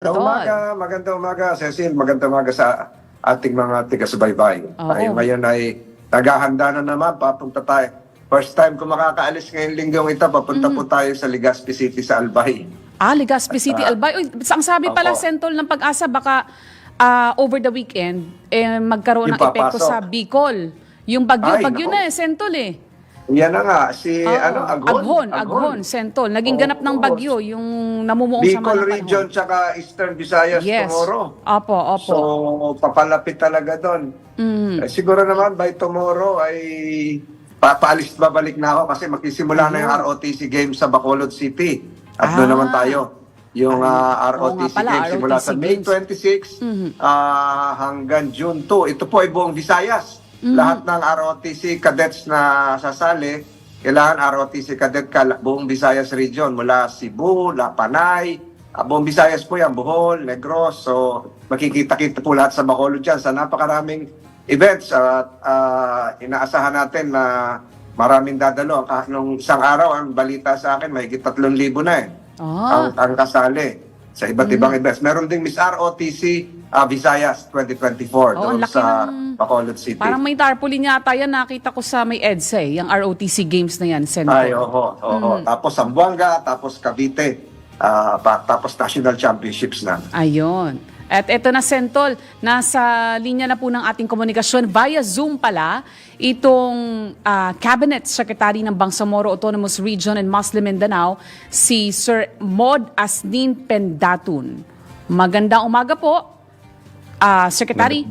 Magandang umaga, magandang umaga, Cecil. Magandang umaga sa ating mga tiga-subaybay. Oo. Tayo ngayon ay naghahanda na naman, papunta tayo. First time ko makakaalis ngayong linggong ito, papunta po tayo sa Legazpi City sa Albay. Ah, Legazpi City, Albay. Uy, ang sabi pala, Opo. Sentol ng pag-asa, baka ah, over the weekend, eh, magkaroon Yung ng epekto papasok. sa Bicol. Yung bagyo, Ay, bagyo naku. na eh, Sentol eh. Yan na nga, si Oo. ano, Aghon. Aghon, Aghon, Sentol. Naging Oo. ganap ng bagyo, yung namumuong sa Bicol mga region tsaka Eastern Visayas Yes. tomorrow. Opo, opo. So, papalapit talaga doon. Mm. Eh, siguro naman by tomorrow ay papaalis babalik na ako kasi magsisimula na yung ROTC game sa Bacolod City. At doon Ah. naman tayo. Yung ah, Oo nga ROTC pala, game simula ROTC sa May games. 26 Mhm. ah, hanggang June 2. Ito po ay buong Visayas. Mhm. Lahat ng ROTC cadets na sasali, kailangan ROTC cadet ka buong Visayas region mula Cebu, La Panay, ah, buong Visayas po yan, Bohol, Negros. So makikita-kita po lahat sa Bacolod dyan sa napakaraming events at ah, inaasahan natin na maraming dadalo. Ah, Nung isang araw, ang balita sa akin, may 3,000 na eh Ah, ang, ang kasali sa iba't ibang events. Meron ding Miss ROTC ah, Visayas 2024 Oo, ang doon sa ng- Bacolod City. parang may tarpaulin yata yan, nakita ko sa may EDSA eh, yung ROTC Games na yan, Sentol. Ay, oo, oo. Tapos Zamboanga, tapos Cavite, ah, pa- tapos National Championships na. Ayun. At eto na, Sentol, nasa linya na po ng ating komunikasyon via Zoom pala itong ah, Cabinet Secretary ng Bangsamoro Autonomous Region and Muslim Mindanao, si Sir Mod Asnin Pendatun. Magandang umaga po, ah, Secretary.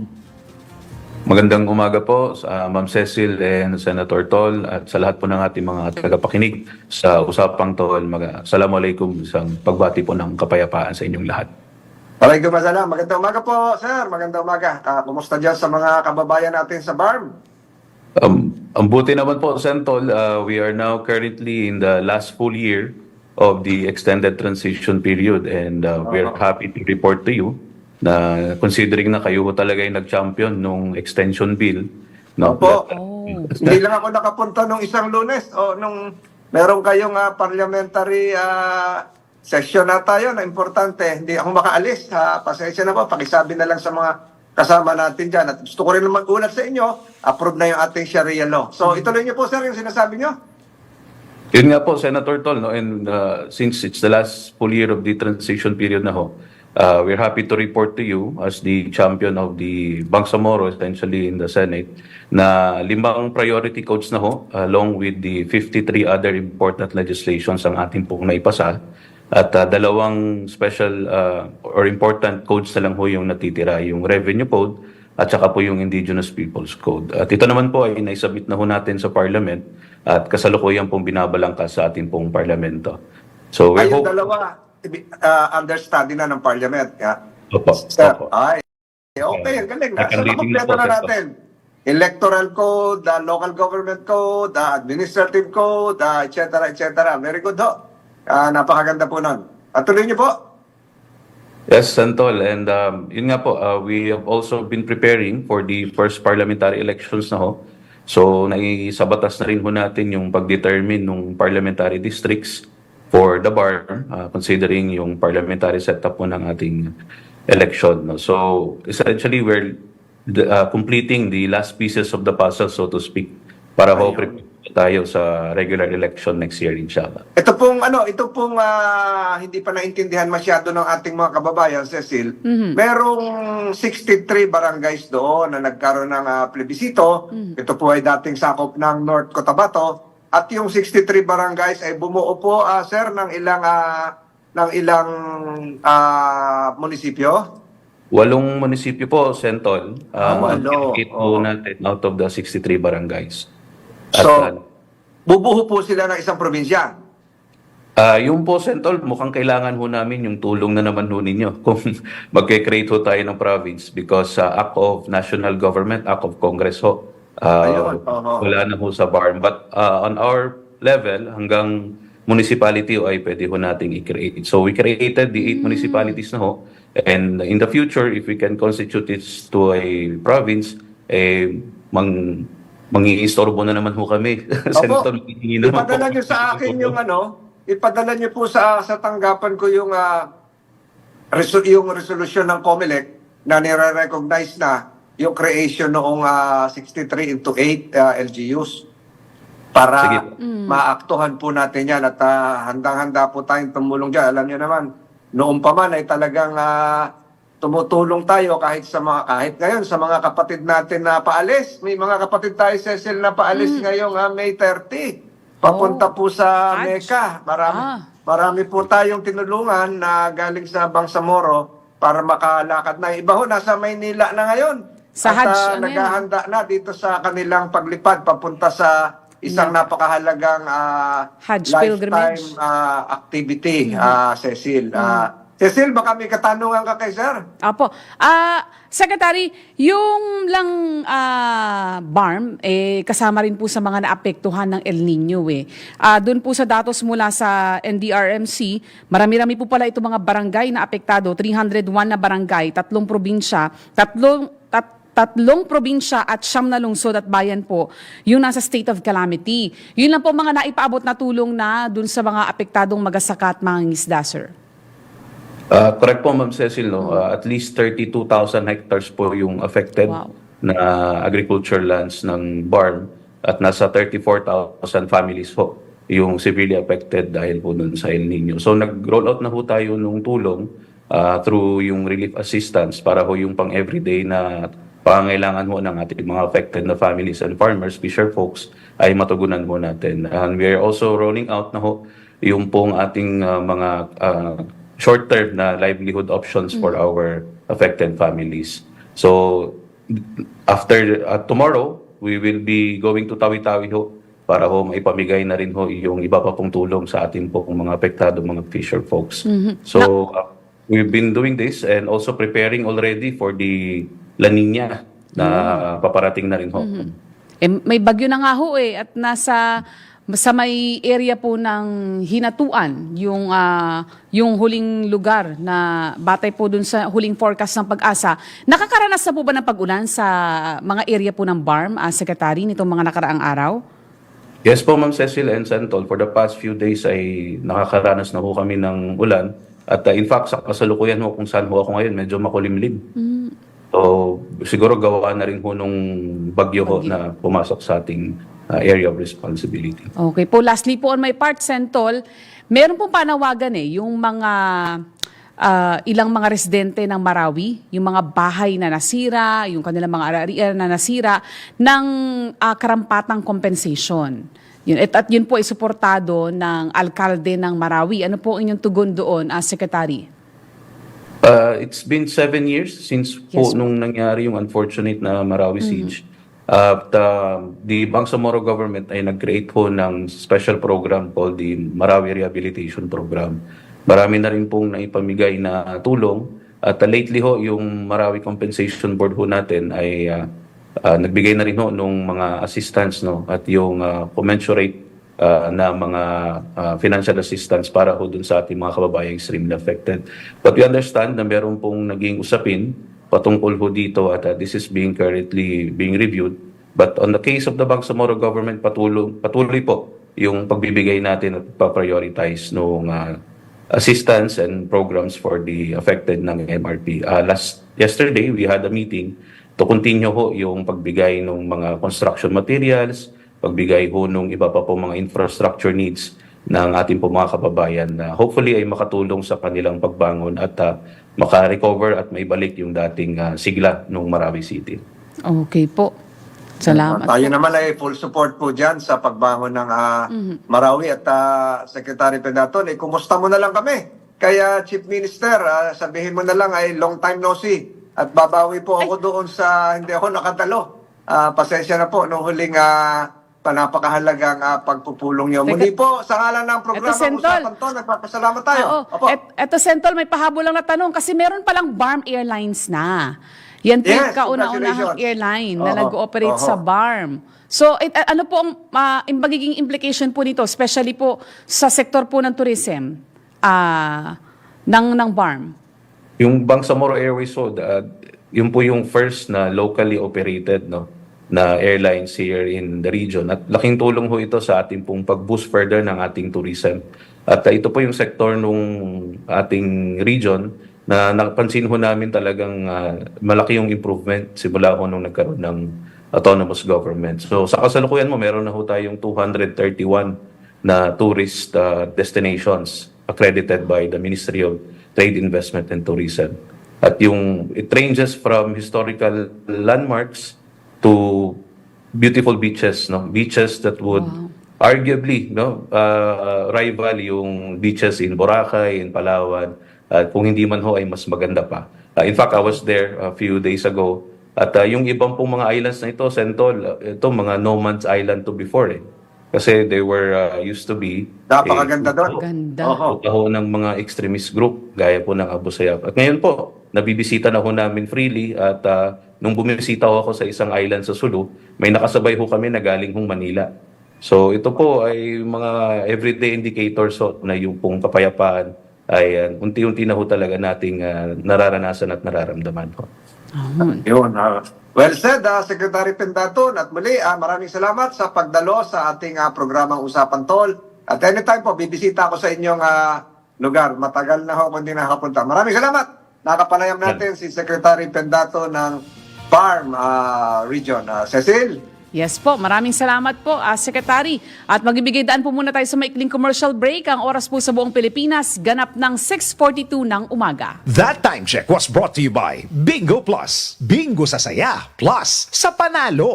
Magandang umaga po sa Ma'am Cecil and Senator Tol at sa lahat po ng ating mga tagapakinig sa usapang Tol. Mag- Assalamualaikum isang pagbati po ng kapayapaan sa inyong lahat. Maraming masalam. Magandang umaga po, sir. Magandang umaga. Ah, kumusta dyan sa mga kababayan natin sa BARM? Um, ang buti naman po, Sentol, uh, we are now currently in the last full year of the extended transition period and uh, we are happy to report to you na considering na kayo ho talaga yung nag-champion nung extension bill. No, Opo. Oh. Hindi lang ako nakapunta nung isang lunes o nung meron kayong ah, parliamentary ah, session na tayo na importante. Hindi ako makaalis. Ha? Pasensya na po. Pakisabi na lang sa mga kasama natin dyan. At gusto ko rin naman ulat sa inyo, approve na yung ating Sharia law. So ituloy niyo po sir yung sinasabi niyo. Yun nga po, Senator Tol, no? and uh, since it's the last full year of the transition period na ho, uh, we're happy to report to you as the champion of the Bangsamoro, essentially in the Senate, na limang priority codes na ho, along with the 53 other important legislations ang ating pong naipasa. At uh, dalawang special uh, or important codes na lang ho yung natitira, yung Revenue Code at saka po yung Indigenous Peoples Code. At ito naman po ay naisubmit na ho natin sa Parliament at kasalukuyan pong binabalangkas sa ating pong Parlamento. So we Ay, yung hope... dalawa, ah, understudy na ng parliament. Yeah. Opo, Sir, opo. ay, okay, ang galing. Na kompleto po, na natin. Electoral code, the local government code, the administrative code, the et cetera, et cetera. Very good ho. Ah, napakaganda po nun. At tuloy niyo po. Yes, Santol. And um, yun nga po, uh, we have also been preparing for the first parliamentary elections na ho. So, naisabatas na rin ho natin yung pag-determine ng parliamentary districts for the bar, uh, considering yung parliamentary setup po ng ating election. No? So, essentially, we're the- uh, completing the last pieces of the puzzle, so to speak, para ho prepare tayo sa regular election next year, inshallah. Ito pong ano, ito pong ah, hindi pa naintindihan masyado ng ating mga kababayan, Cecil. Merong 63 barangays doon na nagkaroon ng ah, plebisito. Ito po ay dating sakop ng North Cotabato at yung 63 barangays ay bumuo po ah, sir ng ilang ah, ng ilang ah, munisipyo. Walong munisipyo po, Sentol. Ah, Um, walo. allocate Oo. po natin out of the 63 barangays. At, So, uh, bubuho po sila ng isang probinsya. ah, yung po, Sentol, mukhang kailangan ho namin yung tulong na naman ho ninyo kung magke-create ho tayo ng province because sa Act of National Government, Act of Congress ho, Ayun, oo. wala na ho sa BARM. But ah, on our level, hanggang municipality ay pwede ho nating i-create. So we created the eight municipalities na ho. And in the future, if we can constitute it to a province, eh, mang mangiistorbo na naman ho kami. Senator, hihingi naman Ipadala niyo sa akin yung ano, ipadala niyo po sa sa tanggapan ko yung ah, reso- yung resolution ng COMELEC na nire-recognize na yung creation noong ah, 63 into 8 ah, LGUs para Sige. maaktuhan po natin yan at ah, handang-handa po tayong tumulong dyan. Alam niyo naman, noong pa man ay talagang ah, tumutulong tayo kahit sa mga kahit ngayon sa mga kapatid natin na paalis. May mga kapatid tayo Cecil na paalis ngayong ah, May 30. Papunta po sa. Mecca. Marami Ah. marami po tayong tinulungan na galing sa Bangsamoro para makalakad na. Iba ho, nasa Maynila na ngayon. Sa At Hajj, ah, ano naghahanda na dito sa kanilang paglipad papunta sa isang napakahalagang ah, Hajj lifetime pilgrimage. Mm-hmm. ah, activity, ah, Cecil. Ah, Cecil, baka may katanungan ka kay sir? Apo. Ah, Secretary, yung lang ah, BARM, eh, kasama rin po sa mga naapektuhan ng El Nino eh. Ah, doon po sa datos mula sa NDRMC, marami-rami po pala itong mga barangay na apektado, 301 na barangay, tatlong probinsya, tatlong tat, tatlong probinsya at siyam na lungsod at bayan po, yung nasa state of calamity. Yun lang po mga naipaabot na tulong na dun sa mga apektadong magasaka at mga ngisda, sir. Uh, correct po, Ma'am Cecil, no? Uh, at least 32,000 hectares po yung affected Wow. na agriculture lands ng BARM at nasa 34,000 families po yung severely affected dahil po dun sa El Nino. So nag-roll out na po tayo nung tulong uh, through yung relief assistance para ho yung pang everyday na pangangailangan ho ng ating mga affected na families and farmers, fisher folks, ay matugunan ho natin. And we are also rolling out na ho yung pong ating uh, mga uh, short-term na livelihood options for our affected families. So, after uh, tomorrow, we will be going to Tawi-Tawi ho para ho maipamigay na rin ho yung iba pa pong tulong sa ating pong mga apektado mga fisher folks. So, uh, we've been doing this and also preparing already for the La Nina na paparating na rin ho. Eh, may bagyo na nga ho eh at nasa sa may area po ng Hinatuan yung ah, yung huling lugar na batay po dun sa huling forecast ng pag-asa. Nakakaranas na po ba ng pag-ulan sa mga area po ng BARM, ah, Secretary, nitong mga nakaraang araw? Yes po, Ma'am Cecil and Santol. For the past few days ay nakakaranas na ho kami ng ulan. At uh, in fact, sa kasalukuyan ho kung saan ho ako ngayon, medyo makulimlim. So, siguro gawa na rin ho nung bagyo, ho na pumasok sa ating uh, area of responsibility. Okay po. Lastly po on my part, Sentol, meron pong panawagan eh, yung mga ah, ilang mga residente ng Marawi, yung mga bahay na nasira, yung kanilang mga ari-arian na nasira, ng ah, karampatang compensation. Yun, at, at yun po ay suportado ng alkalde ng Marawi. Ano po inyong tugon doon, as Secretary? Uh, it's been seven years since po Yes, nung nangyari yung unfortunate na Marawi siege. At uh, the Bangsamoro government ay nag-create po ng special program called the Marawi Rehabilitation Program. Marami na rin pong naipamigay na tulong. At uh, lately ho, yung Marawi Compensation Board ho natin ay uh, uh, nagbigay na rin ho nung mga assistance no at yung uh, commensurate uh, na mga uh, financial assistance para ho dun sa ating mga kababayang extremely affected. But we understand na meron pong naging usapin patungkol ho dito at uh, this is being currently being reviewed. But on the case of the Bangsamoro government, patuloy, patuloy po yung pagbibigay natin at pa-prioritize nung uh, assistance and programs for the affected ng MRP. Uh, last yesterday, we had a meeting to continue ho yung pagbigay ng mga construction materials, pagbigay ho nung iba pa po mga infrastructure needs ng ating po mga kababayan na hopefully ay makatulong sa kanilang pagbangon at uh, maka-recover at maibalik yung dating uh, sigla ng Marawi City. Okay po. Salamat. Tayo naman ay full support po dyan sa pagbangon ng ah, Marawi at ah, Secretary Pedaton. Eh, kumusta mo na lang kami? Kaya Chief Minister, ah, sabihin mo na lang ay long time no see. At babawi po ako doon sa hindi ako nakatalo. Ah, pasensya na po nung huling ah, panapakahalagang ah, pagpupulong niyo. Muli po, sa ngalan ng programa Eto, Sentol. Usapan to, nagpapasalamat tayo. Oo. Opo. Et, eto, Sentol, may pahabol lang na tanong kasi meron palang BARM Airlines na. Yan po yung Yes, kauna-unahang congratulations. airline na Oo, nag-ooperate oo. sa BARM. So, it, ano po ang yung magiging implication po nito, especially po sa sektor po ng tourism ah, ng, ng BARM? Yung Bangsamoro Airways ho, uh, yun po yung first na locally operated no na airlines here in the region. At laking tulong ho ito sa ating pong pag-boost further ng ating tourism. At uh, ito po yung sektor nung ating region na napansin ho namin talagang ah, malaki yung improvement simula ho nung nagkaroon ng autonomous government. So sa kasalukuyan mo, meron na ho tayong 231 na tourist ah, destinations accredited by the Ministry of Trade, Investment and Tourism. At yung it ranges from historical landmarks to beautiful beaches, no? Beaches that would arguably, no, uh, rival yung beaches in Boracay, in Palawan, at kung hindi man ho ay mas maganda pa. Uh, in fact, I was there a few days ago at uh, yung ibang pong mga islands na ito, Sentol, uh, ito mga no man's island to before eh. Kasi they were uh, used to be Napakaganda a- doon. Ganda. Ho ng mga extremist group gaya po ng Abu Sayyaf. At ngayon po, nabibisita na ho namin freely at ah, nung bumisita ho ako sa isang island sa Sulu, may nakasabay ho kami na galing hong Manila. So ito po ay mga everyday indicators ho na yung pong kapayapaan ay ah, unti-unti na ho talaga nating ah, nararanasan at nararamdaman ho. Yun. ah. well said, ah, Secretary Pendaton. At muli, ah, maraming salamat sa pagdalo sa ating ah, programang Usapan Tol. At anytime po, bibisita ako sa inyong ah, lugar. Matagal na ho kung hindi nakapunta. Maraming salamat. Nakapanayam natin si Secretary Pendato ng Farm ah, Region. Ah, Cecil? Yes po, maraming salamat po, ah, Secretary. At magbibigay daan po muna tayo sa maikling commercial break. Ang oras po sa buong Pilipinas, ganap ng 6.42 ng umaga. That time check was brought to you by Bingo Plus. Bingo sa saya, plus sa panalo.